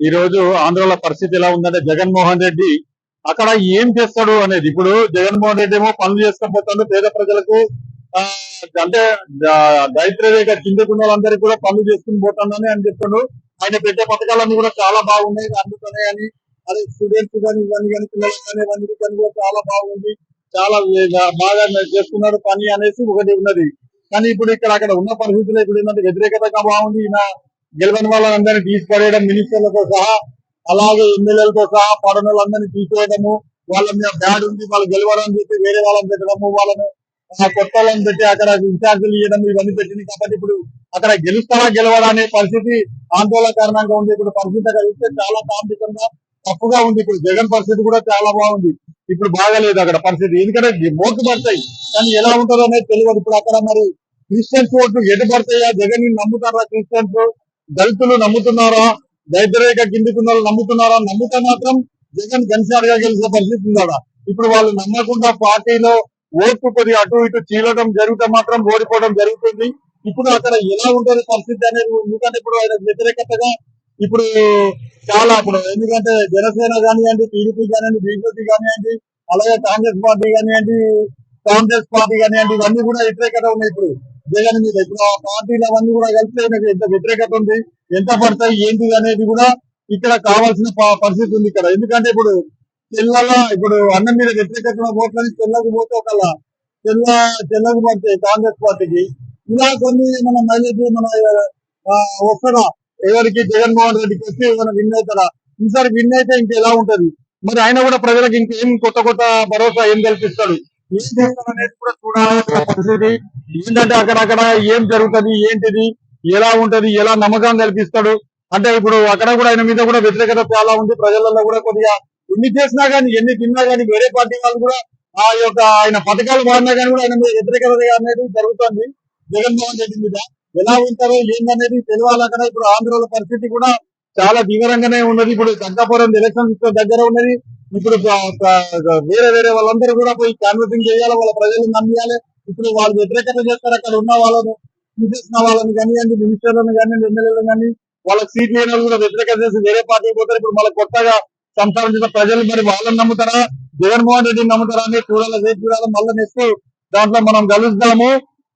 ఈ రోజు ఆంధ్రలో పరిస్థితి ఎలా ఉందంటే జగన్మోహన్ రెడ్డి అక్కడ ఏం చేస్తాడు అనేది. ఇప్పుడు జగన్మోహన్ రెడ్డి ఏమో పనులు పోతాడు పేద ప్రజలకు ఆ, అంటే ద- దరిద్ర రేఖ వాళ్ళందరికీ కూడా పనులు చేసుకుని పోతానని అని చెప్తాడు. ఆయన పెట్టే పథకాలన్నీ కూడా చాలా బాగున్నాయి అందుతున్నాయని అదే స్టూడెంట్స్ కానీ ఇవన్నీ కానీ పిల్లలు కానీ ఇవన్నీ కానీ కూడా చాలా బాగుంది. చాలా బాగా చేస్తున్నాడు పని అనేసి ఒకటి ఉన్నది. కానీ ఇప్పుడు ఇక్కడ అక్కడ ఉన్న పరిస్థితుల్లో ఇప్పుడు ఏంటంటే వ్యతిరేకతగా బాగుంది. ఈయన గెలవని వాళ్ళందరినీ తీసుకుపడేయడం మినిస్టర్లతో సహా అలాగే ఎమ్మెల్యేలతో సహా పడన వాళ్ళందరినీ తీసేయడము వాళ్ళ మీద బ్యాడ్ ఉంది వాళ్ళు గెలవడం చెప్పి వేరే వాళ్ళని పెట్టడము వాళ్ళను కొత్త వాళ్ళని పెట్టి అక్కడ ఇన్ఛార్జీలు ఇవ్వడం ఇవన్నీ పెట్టింది. కాబట్టి ఇప్పుడు అక్కడ గెలుస్తారా గెలవడా అనే పరిస్థితి ఆందోళన కారణంగా ఉంది. ఇప్పుడు పరిస్థితి అక్కడ చూస్తే చాలా కాంపికంగా తప్పుగా ఉంది. ఇప్పుడు జగన్ పరిస్థితి కూడా చాలా బాగుంది. ఇప్పుడు బాగాలేదు అక్కడ పరిస్థితి. ఎందుకంటే ఓట్లు పడతాయి. కానీ ఎలా ఉంటుందో అనేది తెలియదు. ఇప్పుడు అక్కడ మరి క్రిస్టియన్స్ ఓట్లు ఎటు పడతాయా? జగన్ని నమ్ముతారా క్రిస్టియన్స్? దళితులు నమ్ముతున్నారా? దైతరేఖ కిందికున్న నమ్ముతున్నారా? నమ్ముతా మాత్రం జగన్ ఘనసారిగా గెలిచే పరిస్థితి ఉందా ఇప్పుడు వాళ్ళు నమ్మకుండా పార్టీలో ఓట్లు కొద్ది అటు ఇటు చీలడం జరుగుతా మాత్రం ఓడిపోవడం జరుగుతుంది. ఇప్పుడు అక్కడ ఎలా ఉంటుంది పరిస్థితి అనేది ఎందుకంటే ఇప్పుడు ఆయన వ్యతిరేకతగా ఇప్పుడు చాలా ఇప్పుడు ఎందుకంటే జనసేన కానివ్వండి టీడీపీ కానివ్వండి బీజేపీ కానివ్వండి అలాగే కాంగ్రెస్ పార్టీ కానివ్వండి కాంగ్రెస్ పార్టీ కానివ్వండి ఇవన్నీ కూడా వ్యతిరేకత ఉన్నాయి ఇప్పుడు. జగన్ మీద ఇప్పుడు ఆ పార్టీలు అవన్నీ కూడా కలిస్తే ఎంత వ్యతిరేకత ఉంది ఎంత పడతాయి ఏంటి అనేది కూడా ఇక్కడ కావాల్సిన పరిస్థితి ఉంది ఇక్కడ. ఎందుకంటే ఇప్పుడు తెల్లల ఇప్పుడు అన్నం మీద వ్యతిరేకత ఓట్లని తెల్లకు పోతే ఒకళ్ళ తెల్ల తెల్లకు పడతాయి కాంగ్రెస్ పార్టీకి. ఇలా కొన్ని మన మైలేజ్ మన ఆ, ఎవరికి జగన్మోహన్ రెడ్డికి వచ్చి ఏమైనా విన్ అవుతారా? ఈసారి విన్ అయితే ఇంకెలా ఉంటది? మరి ఆయన కూడా ప్రజలకు ఇంకేం కొత్త కొత్త భరోసా ఏం కల్పిస్తాడు? ఏం చేస్తాం అనేది కూడా చూడాలి. పరిస్థితి. ఏంటంటే అక్కడక్కడ ఏం జరుగుతది ఏంటిది ఎలా ఉంటది ఎలా నమ్మకం కల్పిస్తాడు. అంటే ఇప్పుడు అక్కడ కూడా ఆయన మీద కూడా వ్యతిరేకత చాలా ఉంది. ప్రజలలో కూడా కొద్దిగా ఎన్ని చేసినా గానీ ఎన్ని తిన్నా గానీ వేరే పార్టీ వాళ్ళు కూడా ఆ యొక్క ఆయన పథకాలు వాడినా గానీ కూడా ఆయన మీద వ్యతిరేకత అనేది జరుగుతుంది. జగన్మోహన్ రెడ్డి మీద. ఎలా ఉంటారో ఏందనేది తెలియాలక్కడ ఇప్పుడు ఆంధ్రలో పరిస్థితి కూడా చాలా తీవ్రంగానే ఉన్నది. ఇప్పుడు చక్కాపురం ఎలక్షన్ దగ్గర ఉన్నది. ఇప్పుడు వేరే వేరే వాళ్ళందరూ కూడా పోయి కన్వర్టింగ్ చేయాలి వాళ్ళ ప్రజలను నమ్మియాలి. ఇప్పుడు వాళ్ళు వ్యతిరేకత చేస్తారు అక్కడ ఉన్న వాళ్ళను తీసేసిన వాళ్ళని కానివ్వండి మినిస్టర్లను కానివ్వండి ఎమ్మెల్యేలను కానీ వాళ్ళ సీట్ లేని కూడా వ్యతిరేకత చేసి వేరే పార్టీకి పోతారు. ఇప్పుడు మళ్ళీ కొత్తగా సంపాదించిన ప్రజలు మరి వాళ్ళని నమ్ముతారా? జగన్మోహన్ రెడ్డిని నమ్ముతారా అని చూడాలి రేపు చూడాలి. మళ్ళీ నెక్స్ట్ దాంట్లో మనం కలుస్తాము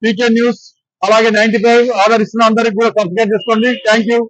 పీకే న్యూస్ అలాగే నైన్టీ ఫైవ్ ఆదరిస్తున్న అందరికి కూడా సబ్స్క్రైబ్ చేసుకోండి. Thank you.